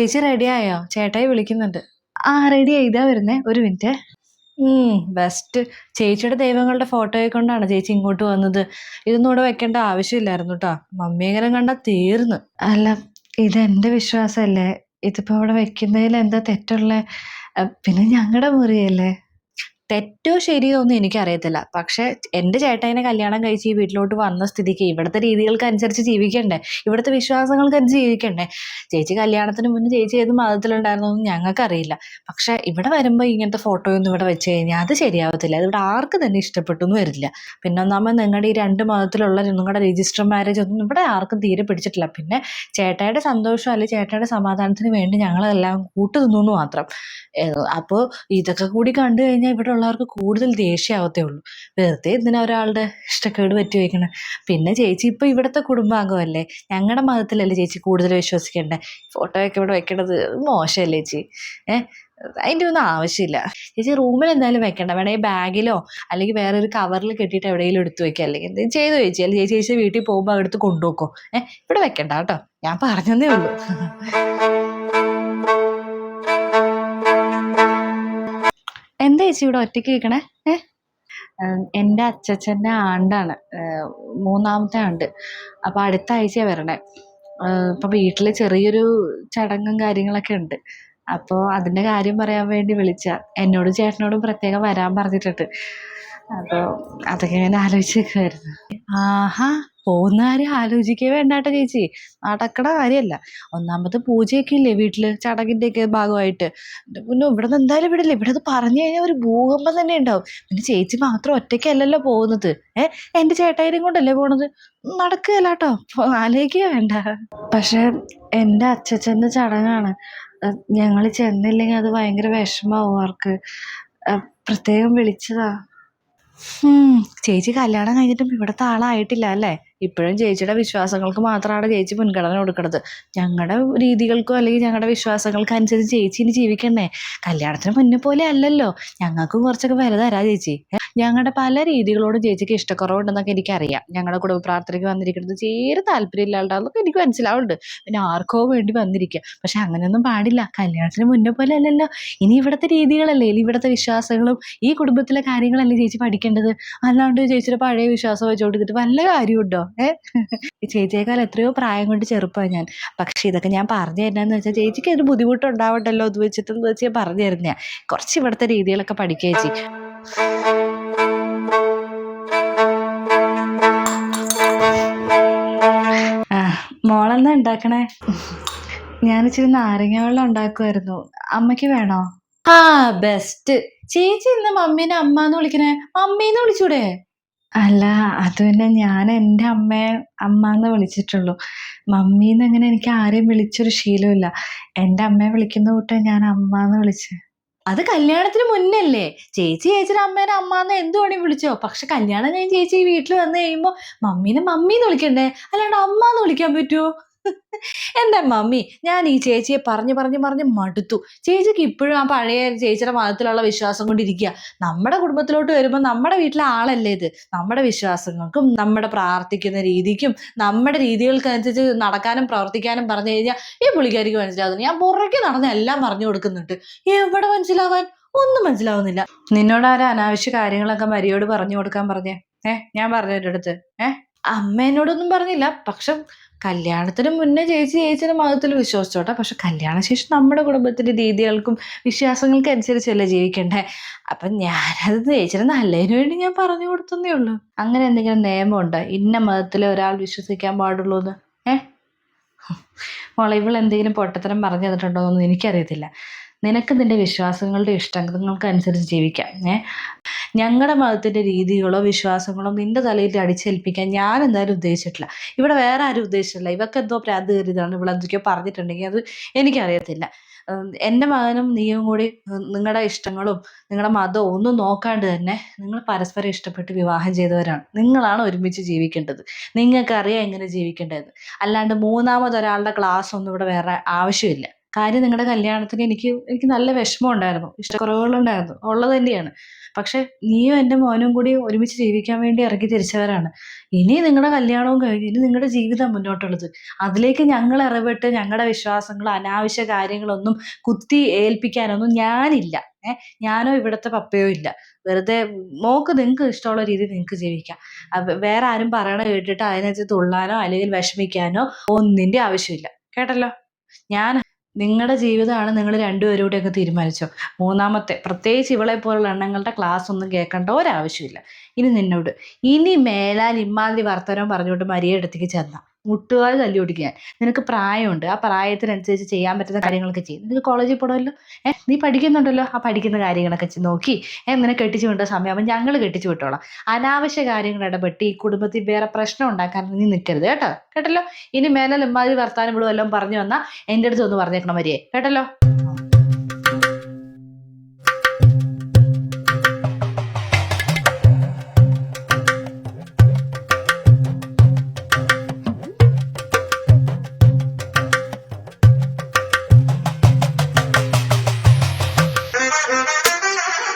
ചേച്ചി റെഡിയായോ ചേട്ടായി വിളിക്കുന്നുണ്ട്. ആ റെഡി ആയിതാ വരുന്നേ. ഒരു മിനിറ്റ് ബെസ്റ്റ് ചേച്ചിയുടെ ദൈവങ്ങളുടെ ഫോട്ടോയെ കൊണ്ടാണ് ചേച്ചി ഇങ്ങോട്ട് വന്നത്. ഇതൊന്നും ഇവിടെ വെക്കേണ്ട ആവശ്യമില്ലായിരുന്നു കേട്ടോ മമ്മിയെങ്കിലും കണ്ടാൽ തീർന്നു. അല്ല ഇതെന്റെ വിശ്വാസമല്ലേ ഇതിപ്പോ ഇവിടെ വെക്കുന്നതിൽ എന്താ തെറ്റുള്ള? പിന്നെ ഞങ്ങളുടെ മുറിയല്ലേ? തെറ്റോ ശരിയോ ഒന്നും എനിക്കറിയത്തില്ല. പക്ഷെ എന്റെ ചേട്ടായിനെ കല്യാണം കഴിച്ച് ഈ വീട്ടിലോട്ട് വന്ന സ്ഥിതിക്ക് ഇവിടുത്തെ രീതികൾക്ക് അനുസരിച്ച് ജീവിക്കണ്ടേ? ഇവിടുത്തെ വിശ്വാസങ്ങൾക്ക് അനുസരിച്ച് ജീവിക്കണ്ടേ? ചേച്ചി കല്യാണത്തിന് മുന്നേ ചേച്ചി ഏത് മതത്തിലുണ്ടായിരുന്നൊന്നും ഞങ്ങൾക്കറിയില്ല. പക്ഷെ ഇവിടെ വരുമ്പോൾ ഇങ്ങനത്തെ ഫോട്ടോയൊന്നും ഇവിടെ വെച്ച് കഴിഞ്ഞാൽ അത് ശരിയാവത്തില്ല. ഇവിടെ ആർക്ക് തന്നെ ഇഷ്ടപ്പെട്ടൊന്നും വരില്ല. പിന്നെ ഒന്നാമത് നിങ്ങളുടെ ഈ രണ്ട് മതത്തിലുള്ള നിങ്ങളുടെ രജിസ്റ്റർ മാരേജ് ഒന്നും ഇവിടെ ആർക്കും തീരെ പിടിച്ചിട്ടില്ല. പിന്നെ ചേട്ടായുടെ സന്തോഷം അല്ലെങ്കിൽ ചേട്ടായുടെ സമാധാനത്തിന് വേണ്ടി ഞങ്ങളെല്ലാം കൂട്ടുനിന്നു മാത്രം. അപ്പോൾ ഇതൊക്കെ കൂടി കണ്ടു കഴിഞ്ഞാൽ ഇവിടെ ഉള്ളവർക്ക് കൂടുതൽ ദേഷ്യമാവത്തേ ഉള്ളൂ. വെറുതെ എന്തിനാ ഒരാളുടെ ഇഷ്ടക്കേട് പറ്റി വയ്ക്കണേ പിന്നെ ചേച്ചി ഇപ്പോൾ ഇവിടുത്തെ കുടുംബാംഗമല്ലേ? ഞങ്ങളുടെ മതത്തിലല്ലേ ചേച്ചി കൂടുതൽ വിശ്വസിക്കേണ്ടേ? ഫോട്ടോയൊക്കെ ഇവിടെ വെക്കണത് മോശമല്ലേ ചേച്ചി? ഏഹ് അതിന്റെ ഒന്നും ആവശ്യമില്ല. ചേച്ചി റൂമിൽ എന്തായാലും വെക്കണ്ട. വേണമെങ്കിൽ ബാഗിലോ അല്ലെങ്കിൽ വേറെ ഒരു കവറിൽ കെട്ടിയിട്ട് എവിടെയെങ്കിലും എടുത്തു വെക്കുക. അല്ലെങ്കിൽ എന്തെങ്കിലും ചെയ്തു ചേച്ചി അല്ലെങ്കിൽ ചേച്ചി ചേച്ചി വീട്ടിൽ പോകുമ്പോൾ അവിടുത്തെ കൊണ്ടുപോക്കോ. ഏഹ് ഇവിടെ വെക്കണ്ട കേട്ടോ. ഞാൻ പറഞ്ഞതേ ഉള്ളൂ. ചേച്ചി ഇവിടെ ഒറ്റയ്ക്ക് കേൾക്കണേ ഏഹ് എന്റെ അച്ചച്ചന്റെ ആണ്ടാണ്. മൂന്നാമത്തെ ആണ്ട്. അപ്പോൾ അടുത്ത ആഴ്ചയാണ് വരണേ. അപ്പോൾ വീട്ടിൽ ചെറിയൊരു ചടങ്ങും കാര്യങ്ങളൊക്കെ ഉണ്ട്. അപ്പോൾ അതിന്റെ കാര്യം പറയാൻ വേണ്ടി വിളിച്ച. എന്നോടും ചേട്ടനോടും പ്രത്യേകം വരാൻ പറഞ്ഞിട്ടുണ്ട്. അപ്പോൾ അതൊക്കെ ഞാൻ ആലോചിച്ച് നിൽക്കുമായിരുന്നു ആഹാ പോകുന്ന കാര്യം ആലോചിക്കേ വേണ്ടാട്ടോ ചേച്ചി. നടക്കണ കാര്യമല്ല. ഒന്നാമത് പൂജയൊക്കെ ഇല്ലേ വീട്ടിൽ ചടങ്ങിന്റെയൊക്കെ ഭാഗമായിട്ട്. എന്റെ പിന്നെ ഇവിടെ നിന്ന് എന്തായാലും ഇവിടെ അത് പറഞ്ഞു കഴിഞ്ഞാൽ ഒരു ഭൂകമ്പം തന്നെ ഉണ്ടാവും. പിന്നെ ചേച്ചി മാത്രം ഒറ്റയ്ക്കല്ലല്ലോ പോകുന്നത്. ഏ എന്റെ ചേട്ടായിരും കൊണ്ടല്ലേ പോണത്? നടക്കുകയല്ല കേട്ടോ. ആലോചിക്കുക വേണ്ട. പക്ഷെ എന്റെ അച്ഛച്ചന്റെ ചടങ്ങാണ്. ഞങ്ങൾ ചെന്നില്ലെങ്കിൽ അത് ഭയങ്കര വിഷമാവും അവർക്ക്. പ്രത്യേകം വിളിച്ചതാ. ചേച്ചി കല്യാണം കഴിഞ്ഞിട്ടും ഇവിടുത്തെ ആളായിട്ടില്ല അല്ലേ? ഇപ്പോഴും ചേച്ചിയുടെ വിശ്വാസങ്ങൾക്ക് മാത്രമാണ് ചേച്ചി മുൻഗണന കൊടുക്കുന്നത് ഞങ്ങളുടെ രീതികൾക്കോ അല്ലെങ്കിൽ ഞങ്ങളുടെ വിശ്വാസങ്ങൾക്ക് അനുസരിച്ച് ചേച്ചി ഇനി ജീവിക്കണ്ടേ? കല്യാണത്തിന് മുന്നേ പോലെ അല്ലല്ലോ. ഞങ്ങൾക്കും കുറച്ചൊക്കെ വില തരാ ചേച്ചി. ഞങ്ങളുടെ പല രീതികളോടും ചേച്ചിക്ക് ഇഷ്ടക്കുറവുണ്ടെന്നൊക്കെ എനിക്കറിയാം. ഞങ്ങളുടെ കുടുംബ പ്രാർത്ഥനയ്ക്ക് വന്നിരിക്കുന്നത് തീരെ താല്പര്യമില്ലാണ്ടാന്നൊക്കെ എനിക്ക് മനസ്സിലാവുന്നുണ്ട്. പിന്നെ ആർക്കോ വേണ്ടി വന്നിരിക്കുക പക്ഷെ അങ്ങനെയൊന്നും പാടില്ല. കല്യാണത്തിന് മുന്നേ പോലെ അല്ലല്ലോ. ഇനി ഇവിടുത്തെ രീതികളല്ലേ? ഇവിടുത്തെ വിശ്വാസങ്ങളും ഈ കുടുംബത്തിലെ കാര്യങ്ങളല്ലേ ചേച്ചി പഠിക്കേണ്ടത്? അല്ലാണ്ട് ചേച്ചിയുടെ പഴയ വിശ്വാസം വെച്ചുകൊണ്ടിരുന്നിട്ട് വല്ല കാര്യമുണ്ടോ ഏഹ് ചേച്ചിയേക്കാൾ എത്രയോ പ്രായം കൊണ്ട് ചെറുപ്പമാണ് ഞാൻ. പക്ഷെ ഇതൊക്കെ ഞാൻ പറഞ്ഞു തരുന്നതെന്ന് വെച്ചാൽ ചേച്ചിക്ക് ഒരു ബുദ്ധിമുട്ടുണ്ടാവണ്ടല്ലോ എന്ന് വെച്ചിട്ടെന്ന് വെച്ച് ഞാൻ പറഞ്ഞു തരുന്നതാ കുറച്ച് ഇവിടുത്തെ രീതികളൊക്കെ പഠിക്കുക ചേച്ചി. മോളെന്താ ഉണ്ടാക്കണേ? ഞാൻ ഇച്ചിരി നാരങ്ങ വെള്ളം ഉണ്ടാക്കുമായിരുന്നു അമ്മയ്ക്ക് വേണോ? ആ ബെസ്റ്റ് ചേച്ചി ഇന്ന് മമ്മീനെ അമ്മ എന്ന് വിളിക്കണേ. മമ്മീന്ന് വിളിച്ചൂടെ? അല്ല അത് പിന്നെ ഞാൻ എന്റെ അമ്മയെ അമ്മ എന്ന് വിളിച്ചിട്ടുള്ളൂ. മമ്മീന്ന് അങ്ങനെ എനിക്ക് ആരെയും വിളിച്ചൊരു ശീലമില്ല എന്റെ അമ്മയെ വിളിക്കുന്ന കൂട്ടേ ഞാൻ അമ്മ എന്ന് വിളിച്ച്. അത് കല്യാണത്തിന് മുന്നല്ലേ? ചേച്ചി ചേച്ചിയുടെ അമ്മേനെ അമ്മ എന്ന് എന്ത് വേണി വിളിച്ചോ? പക്ഷെ കല്യാണം കഴിഞ്ഞ് ചേച്ചി വീട്ടിൽ വന്നു കഴിയുമ്പോൾ മമ്മീനെ മമ്മീന്ന് വിളിക്കണ്ടേ? അല്ലാണ്ട് അമ്മാന്ന് വിളിക്കാൻ പറ്റുമോ എന്റെ മമ്മി? ഞാൻ ഈ ചേച്ചിയെ പറഞ്ഞു പറഞ്ഞു പറഞ്ഞ് മടുത്തു. ചേച്ചിക്ക് ഇപ്പോഴും ആ പഴയ ചേച്ചിയുടെ മതത്തിലുള്ള വിശ്വാസം കൊണ്ടിരിക്കുക നമ്മുടെ കുടുംബത്തിലോട്ട് വരുമ്പോൾ നമ്മുടെ വീട്ടിലെ ആളല്ലേ ഇത്? നമ്മുടെ വിശ്വാസങ്ങൾക്കും നമ്മുടെ പ്രാർത്ഥിക്കുന്ന രീതിക്കും നമ്മുടെ രീതികൾക്കനുസരിച്ച് നടക്കാനും പ്രവർത്തിക്കാനും പറഞ്ഞു കഴിഞ്ഞാൽ ഈ പുള്ളിക്കാരിക്ക് മനസ്സിലാകുന്നു ഞാൻ പുറകെ നടന്ന് എല്ലാം പറഞ്ഞു കൊടുക്കുന്നുണ്ട്. എവിടെ മനസ്സിലാവാൻ? ഒന്നും മനസ്സിലാവുന്നില്ല. നിന്നോട് ആരാ അനാവശ്യ കാര്യങ്ങളൊക്കെ മരിയോട് പറഞ്ഞു കൊടുക്കാൻ പറഞ്ഞേ? ഏഹ് ഞാൻ പറഞ്ഞു എന്റെ അടുത്ത്. ഏഹ് അമ്മ എന്നോടൊന്നും പറഞ്ഞില്ല. പക്ഷെ കല്യാണത്തിന് മുന്നേ ചേച്ചി ചേച്ചിയുടെ മതത്തിൽ വിശ്വസിച്ചോട്ടെ. പക്ഷെ കല്യാണശേഷം നമ്മുടെ കുടുംബത്തിന്റെ രീതികൾക്കും വിശ്വാസങ്ങൾക്കും അനുസരിച്ചല്ലേ ജീവിക്കണ്ടേ? അപ്പം ഞാനത് ചേച്ചിയുടെ നല്ലതിന് വേണ്ടി ഞാൻ പറഞ്ഞു കൊടുത്തതേ ഉള്ളൂ. അങ്ങനെ എന്തെങ്കിലും നിയമമുണ്ടോ? ഇന്ന മതത്തിൽ ഒരാൾ വിശ്വസിക്കാൻ പാടുള്ളൂ എന്ന് ഏ മോളെ ഇവൾ എന്തെങ്കിലും പൊട്ടത്തരം പറഞ്ഞു തന്നിട്ടുണ്ടോ എന്നൊന്നും എനിക്കറിയത്തില്ല. നിനക്ക് നിന്റെ വിശ്വാസങ്ങളുടെ ഇഷ്ടങ്ങൾക്ക് അനുസരിച്ച് ജീവിക്കാം. ഏ? ഞങ്ങളുടെ മതത്തിന്റെ രീതികളോ വിശ്വാസങ്ങളോ നിന്റെ തലയിൽ അടിച്ചേൽപ്പിക്കാൻ ഞാൻ എന്തായാലും ഉദ്ദേശിച്ചിട്ടില്ല. ഇവിടെ വേറെ ആരും ഉദ്ദേശിച്ചിട്ടില്ല. ഇവർക്ക് എന്തോ പ്രാന്ത് കരുതാണ് ഇവിടെ എന്തൊക്കെയോ പറഞ്ഞിട്ടുണ്ടെങ്കിൽ അത് എനിക്കറിയത്തില്ല. എന്റെ മകനും നീയും കൂടി നിങ്ങളുടെ ഇഷ്ടങ്ങളും നിങ്ങളുടെ മതവും ഒന്നും നോക്കാണ്ട് തന്നെ നിങ്ങൾ പരസ്പരം ഇഷ്ടപ്പെട്ട് വിവാഹം ചെയ്തവരാണ്. നിങ്ങളാണ് ഒരുമിച്ച് ജീവിക്കേണ്ടത്. നിങ്ങൾക്കറിയാം എങ്ങനെ ജീവിക്കേണ്ടതെന്ന്. അല്ലാണ്ട് മൂന്നാമതൊരാളുടെ ക്ലാസ് ഒന്നും ഇവിടെ വേറെ ആവശ്യമില്ല. കാര്യം നിങ്ങളുടെ കല്യാണത്തിന് എനിക്ക് എനിക്ക് നല്ല വിഷമം ഉണ്ടായിരുന്നു ഇഷ്ടക്കുറവുകളുണ്ടായിരുന്നു. ഉള്ളത് തന്നെയാണ്. പക്ഷെ നീയും എന്റെ മോനും കൂടി ഒരുമിച്ച് ജീവിക്കാൻ വേണ്ടി ഇറങ്ങി തിരിച്ചവരാണ്. ഇനി നിങ്ങളുടെ കല്യാണവും കഴിഞ്ഞ് ഇനി നിങ്ങളുടെ ജീവിതം മുന്നോട്ടുള്ളത്. അതിലേക്ക് ഞങ്ങൾ ഇറവിട്ട് ഞങ്ങളുടെ വിശ്വാസങ്ങൾ അനാവശ്യ കാര്യങ്ങളൊന്നും കുത്തി ഏൽപ്പിക്കാനൊന്നും ഞാനില്ല. ഞാനോ ഇവിടുത്തെ പപ്പയോ ഇല്ല. വെറുതെ മോക്ക് നിങ്ങൾക്ക് ഇഷ്ടമുള്ള രീതിയിൽ നിങ്ങൾക്ക് ജീവിക്കാം. വേറെ ആരും പറയണ കേട്ടിട്ട് അതിനകത്ത് തുള്ളാനോ അല്ലെങ്കിൽ വിഷമിക്കാനോ ഒന്നിന്റെ ആവശ്യമില്ല. കേട്ടല്ലോ? ഞാൻ നിങ്ങളുടെ ജീവിതമാണ് നിങ്ങൾ രണ്ടുപേരും കൂടി അങ്ങ് തീരുമാനിച്ചോ? മൂന്നാമത്തെ പ്രത്യേകിച്ച് ഇവളെ പോലുള്ള എണ്ണങ്ങളുടെ ക്ലാസ് ഒന്നും കേൾക്കേണ്ട ഒരാവശ്യമില്ല. ഇനി നിന്നോട്. ഇനി മേലാൽ ഇമ്മാതിരി വർത്തമാനം പറഞ്ഞുകൊണ്ട് മരിയടുത്തേക്ക് ചെന്ന. മുട്ടുകാൽ തല്ലി ഓടിക്കാൻ നിനക്ക് പ്രായമുണ്ട്. ആ പ്രായത്തിനനുസരിച്ച് ചെയ്യാൻ പറ്റുന്ന കാര്യങ്ങളൊക്കെ ചെയ്യും. നിനക്ക് കോളേജിൽ പോകണമല്ലോ ഏഹ് നീ പഠിക്കുന്നുണ്ടല്ലോ? ആ പഠിക്കുന്ന കാര്യങ്ങളൊക്കെ നോക്കി. ഏഹ് നിന്നെ കെട്ടിച്ചു വിട്ട സമയമാകുമ്പോൾ ഞങ്ങൾ കെട്ടിച്ചു വിട്ടോളാം. അനാവശ്യ കാര്യങ്ങൾ ഇടപെട്ട് ഈ കുടുംബത്തിൽ വേറെ പ്രശ്നം ഉണ്ടാക്കാൻ നീ നിൽക്കരുത് കേട്ടോ. കേട്ടല്ലോ? ഇനി മേലെ ഇമ്മാതിരി വർത്താനം ഇവിടെ വല്ലതും പറഞ്ഞു വന്നാൽ എന്റെ അടുത്ത് ഒന്ന് പറഞ്ഞേക്കണം മരിയേ. കേട്ടല്ലോ?